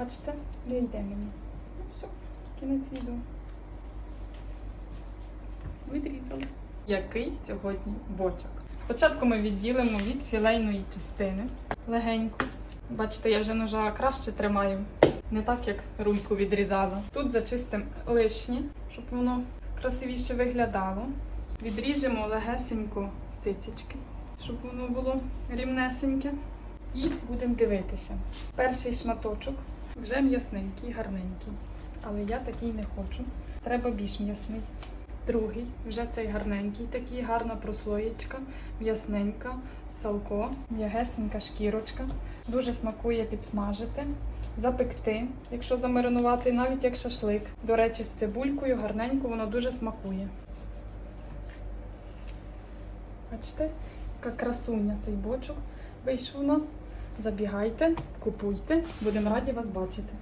Бачите, не йде мені. Ну, все, кінець відео. Відрізали. Який сьогодні бочок? Спочатку ми відділимо від філейної частини легенько. Бачите, я вже ножа краще тримаю, не так як рульку відрізала. Тут зачистимо лишнє, щоб воно красивіше виглядало. Відріжемо легесенько цицічки, щоб воно було рівнесеньке. І будемо дивитися. Перший шматочок вже м'ясненький, гарненький. Але я такий не хочу. Треба більш м'ясний. Другий, вже цей гарненький, такий гарна прослоєчка, м'ясненька, салко, м'ягесенька шкірочка. Дуже смакує підсмажити, запекти, якщо замаринувати, навіть як шашлик. До речі, з цибулькою гарненько воно дуже смакує. Бачите, яка красуня цей бочок вийшов у нас. Забігайте, купуйте, будемо раді вас бачити.